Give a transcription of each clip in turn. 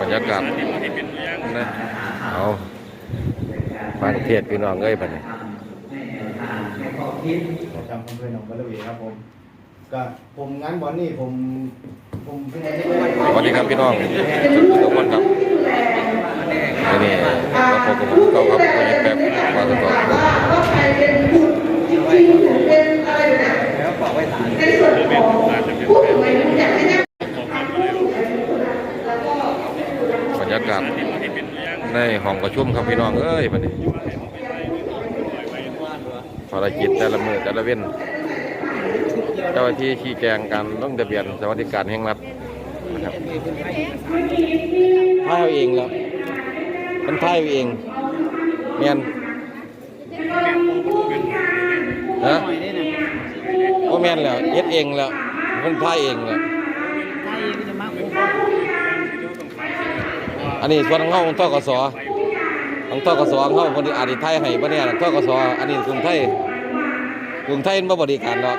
บรรยากาศนะเอาฟังเทศพี่น้องเอ้ยบัดนี้จำผมเป็นหนองบัลวีครับผมก็ผมงานบอลนี่ผมผมเป็นไงสวัสดีครับพี่น้องทุกคนครับนี่นี่มาพบกับผมเก่าครับคนยังแบบมาต่อต่อว่าใครเป็นผู้จริงๆผมเป็นอะไรแบบแล้วบอกไว้ฐานในส่วนของผู้สูงอายุอยากให้นั่งผู้สูงอายุแล้วก็ บ รรยากาศในห้องประชุมครับพี่น้องเอ้ยบัดนี้ภารกิจแต่ละมือแต่ละเว้นเจ้าหน้าที่ชี้แจงการลงทะเบียนสวัสดิการแห่งรัฐนะครับพายเอาเองแล้วมันพายเอาเองเมียนฮะก็แม่นแล้วเฮ็ดเองแล้วมันพายเองแล้ว อันนี้ส่วนของเฮาของทกสของทกสของเฮาคนที่อาดิไทยให้บ่เนี่ยทกสอันนี้กรุงไทยกรุงไทยมันบ่บริการหรอก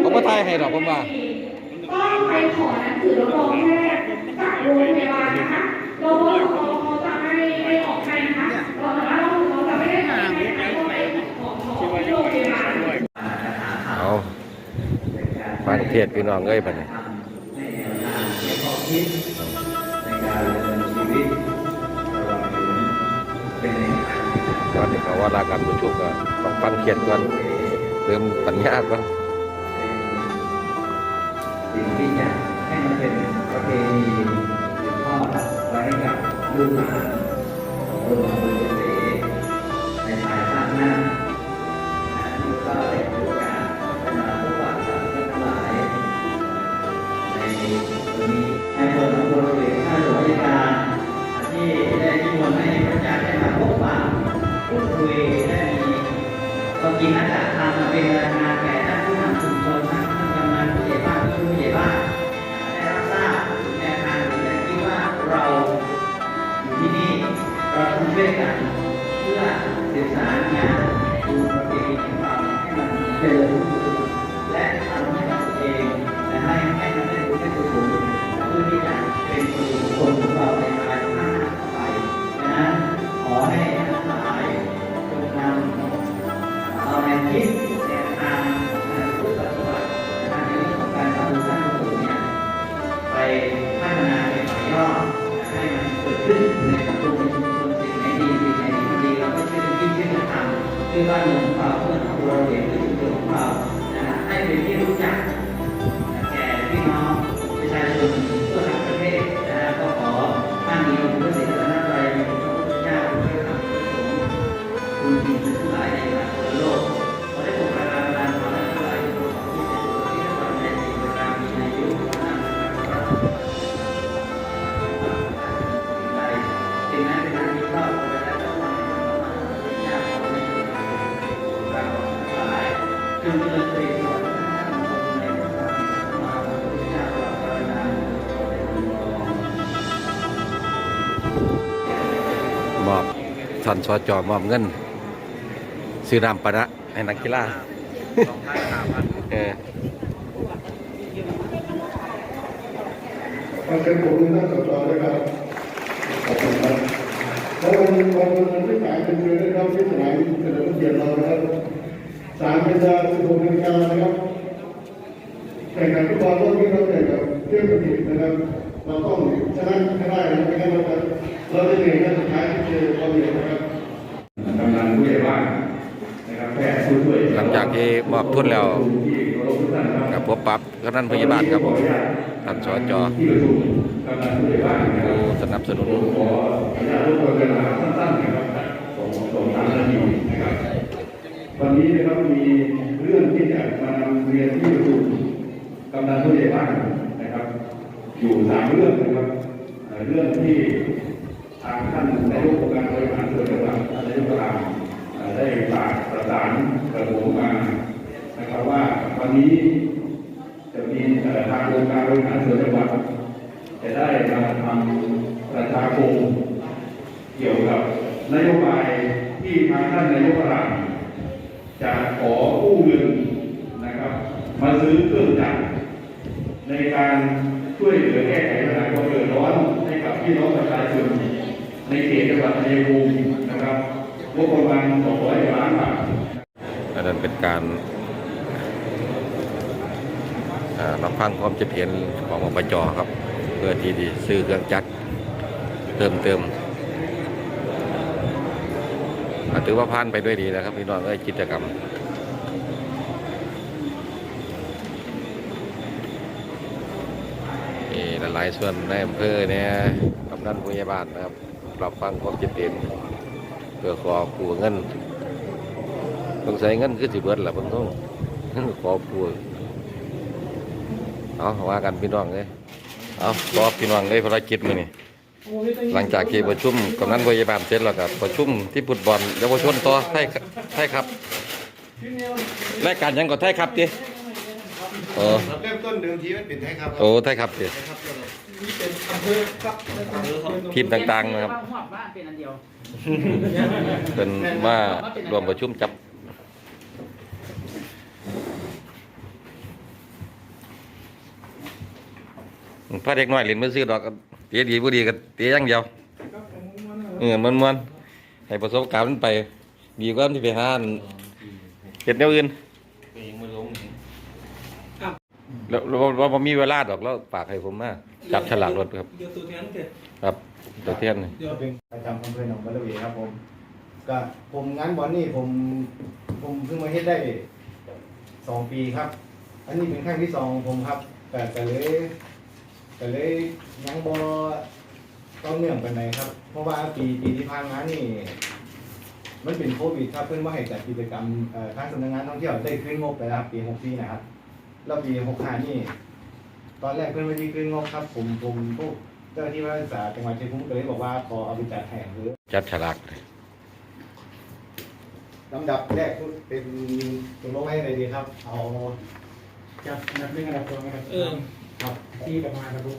เขาบ่ไทยให้ดอกผมว่าต้องไปขอหนังสือรับรองแพทย์จากโรงพยาบาลนะคะเราบอกเขาจะให้ไม่ออกให้นะคะเราสามารถเราเขาจะไม่ได้หาไม่ได้ไปขอขอที่โรงพยาบาล เอาฟัง เทศพี่น้องเอ้ยบัดนี้ในข้อนนี้เป็นในก่อนที่เขาว่าลาการประชุมก็ต้องฟังเขียนก่อนเติมปัญญาก่อนสิ่งที่จะให้มันเป็นประเพณีสืบทอดไว้ให้กับลูกหลานของโรงพ พูดคุยได้มีควากินอาจารย์ทำมาเป็นรายงานแก่ท่านผู้นำชุมชนท่านผู้กำนันผู้ใหญ่บ้านผู้ช่วยผู้ใหญ่บ้านได้รับทราบแนวทางหรือแนวคิดว่าเราอยู่ที่นี่เราต้องช่วยกันเพื่อศึกษางานดูประเพณีของเราให้มันเจริญ ท่านสจมอบเงินซื้อน้ำปานะให้นักกีฬาเออมันเป็นผมเป็นนักสอบด้ครับขอบคุณครับแล้ววันวันวันที่สามเป็นเดือนนะครับที่สนามเฉลิมพระเกียรติเรานะครับสามเป็นเวลาสิบหกนาฬิกานะครับแข่งขันฟุตบอลรอบนี้เราแข่งกับ เรื่องผิดนะครับเราต้องชนะให้ได้นะไม่งั้นเราจะเราจะเหนื่อยนัดสุดท้ายที่เจอความเหนื่อยนะครับกำลังผู้ใหญ่บ้านนะครับแพทย์ผู้ช่วยหลังจากที่มอบทุนแล้วกับพบปรับกำนันพยาบาลครับผมท่านสจผู้สนับสนุน ขออนุญาตรบกวนเวลาสั้นๆนะครับสองสองสามนาทีนะครับ วันนี้นะครับมีเรื่องที่จะมานำเรียนที่ประชุมกำนันผู้ใหญ่บ้านนะครับ อยู่สามเรื่องนะครับเอ่อเรื่องที่ทางท่ายกองค์การบริหารส่วนจังหวัดนายกรามได้ฝากประสานกระผมมานะครับว่าวันนี้จะมีทางองค์การบริหารส่วนจังหวัดจะได้มาทำประชาคมเกี่ยวกับนโยบายที่ที่ทางท่านนายกรัฐจะขอกู้เงินนะครับมาซื้อเครื่องจักรในการช่วยเหลือแก้ไขปัญหาความเดือดร้อนให้กับพี่น้องประชาชน ในเขตจังหวัดชัยภูมินะครับงบประมาณ200ล้านบาทอันนั้นเป็นการรับฟังความคิดเห็นของอบจครับ เพื่อที่ดีซื้อเครื่องจักรเติมเติมถือว่าผ่านไปด้วยดีนะครับพี่น้องเอ้ยกิจกรรมนี่หลายส่วนในอำเภอเนี่ยกำนันผู้ใหญ่บ้านนะครับ รับฟังความคิดเห็นเพื่อขอกู้เงินต้องใช้เงินคือสิเบิดแหละเพิ่งต้องขอกู้เอาว่ากันพี่น้องเลยเอารอพี่น้องเลยภารกิจมือนี้หลังจากที่ประชุมกำนันผู้ใหญ่บ้านเสร็จแล้วก็ประชุมที่ฟุตบอลเยาวชนต่อไทยไทยครับรายการยังก็ไทยครับติ เออเริ่มต้นเดิมทีมันเป็นไทยครับโอ้ไทยครับติครับนี่เป็นอำเภอครับทีมต่างๆนะครับหัวบ้านเป็นอันเดียวเป็นมารวมประชุมจับพระเด็กน้อยเล่นมือซื้อดอกก็เตียดีบ่ดีก็เตียอย่างเดียวเออมันมันๆให้ประสบการณ์มันไป ดีกว่าที่ไปหาอันเฮ็ดแนวอื่น แล้วเราเราบ่มีเวลาดอกแล้วฝากให้ผมมาจับฉลากรถครับ เดี๋ยวตัวแทนเกิดครับตัวเทียนนี่เดี๋ยวเป็นประจำอำเภอหนองบัวระเวครับผมก็ผมงานบอลนี่ผมผมเพิ่งมาเฮ็ดได้สองปีครับ อันนี้เป็นครั้งที่สองของผมครับ แต่แต่เลยแต่เลยยังบอต้องเนื่องไปไหนใดครับ เพราะว่าปีปีที่ผ่านมานี่ มันเป็นโควิดครับเพิ่นว่าให้จัดกิจกรรมเอ่อทางสำนักงานท่องเที่ยวได้ขึ้นงบไปแล้วครับปี64นะครับ แล้วปี65นี่ ตอนแรกเพื่อนไม่ได้ขึ้นงบครับ ผมผมพวกเจ้าหน้าที่รัฐษาจังหวัดชัยภูมิก็เลยบอกว่าขอเอาไปจัดแห่งหรือจับฉลากลำดับแรกเป็นตกลงให้อะไรดีครับ เอาจับอันดับหนึ่งอันดับสองอันดับเอสาอมครับที่ประมาณครับผม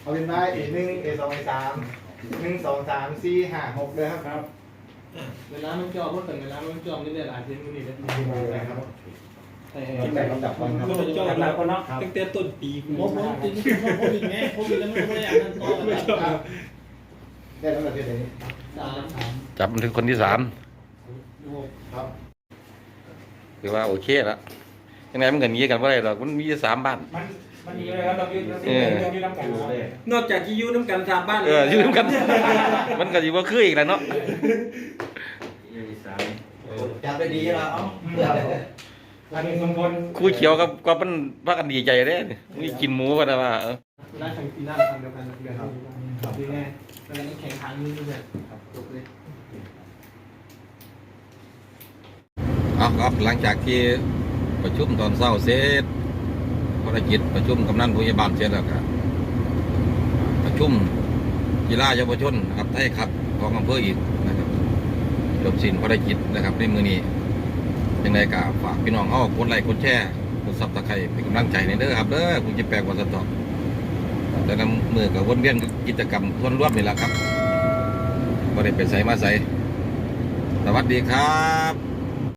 เอาเป็นได้เอหนึ่งเอสองเอสามหนึ่งสองสามสี่ห้าหกเลยครับครับ เวลามันจอเพราะแต่เวลามันจอมนี่ได้หลายเส้นนี่เลยได้ครับใช่ที่ไหนลำดับก่อนครับจอมอันดับคนเนาะตั้งแต่ต้นปีผมผมจริงๆผมอีกไงผมอีกแล้วไม่ได้อ่านนั่นต่อกันครับได้ลำดับที่ไหนสามสามจับมันถึงคนที่สามครับคือว่าโอเคแล้วยังไงมันกันงี้กันว่าไรหรอกมันมีสามบ้าน มันมันมีอะไรครับเรายืนเราเออยืนน้ำกันครับนอกจากที่ยูน้ำกันสามบ้านเออยืมกัน มันก็สิว่าคืออีกแล้วเนาะจับได้ดีแล้วเอาอันนี้สมพลคู่เขียวกับกับมันว่ากันดีใจเด้นี่กินหมูกันนะว่าเออเวลาแข่งปีหน้าทำเดียวกันเดือนครับครับดีแน่เวลาแข่งขันนี่เลยครับจบเลยเอาครับหลังจากที่ประชุมตอนเช้าเสร็จ ภารกิจประชุมกำนันผู้ใหญ่บ้านเสร็จแล้วก็ประชุมกีฬาเยาวชนนะครับไทยครับของอำเภออีกนะครับจบสิ้นภารกิจนะครับในมือนี้ยังไงก็ฝากพี่น้องเอากดไลค์กดแชร์กดซับสไครต์เป็นกำลังใจในเด้อครับเด้อคุณจะแปลกว่าสตอกแต่นำมือกับวนเวียนกับกิจกรรมทวนรวมนี่แหละครับไม่ได้ไปใส่มาใส่สวัสดีครับ